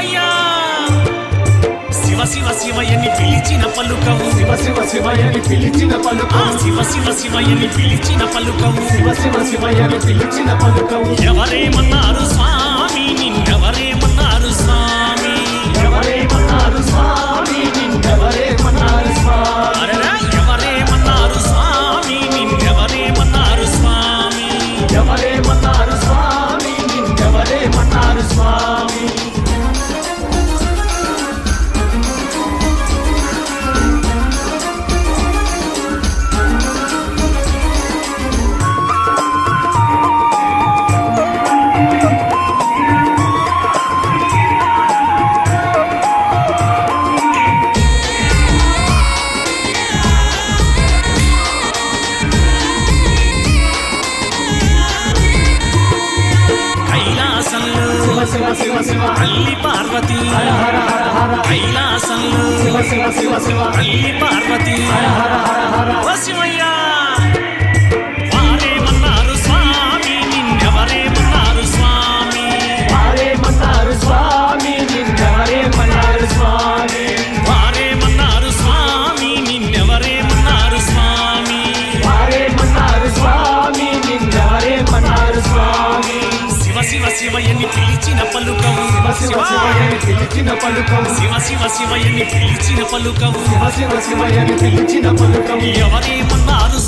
శివయ్యా శివ శివ శివయ్యని పిలిచిన పలుకవు. శివ శివ శివయని పిలిచిన పలుకవు. శివ శివ శివయ్యని పిలిచిన పలుకవు. శివ శివ శివయని పిలిచిన పలుకవు. ఎవరేమన్నారు తల్లి పార్వతి హర హర హర కైలాసంలో శివ శివ శివ శివ తల్లి పార్వతి హర హర హర హర శివ శివ శివయ్యని పిలిచిన పలుకవు. శివ శివ పిలిచిన పలుకవు. శివ శివ శివయ్యని పిలిచిన పలుకవు. శివ శివ శివయని పిలిచిన పలుకవు. ఎవరేమన్నారు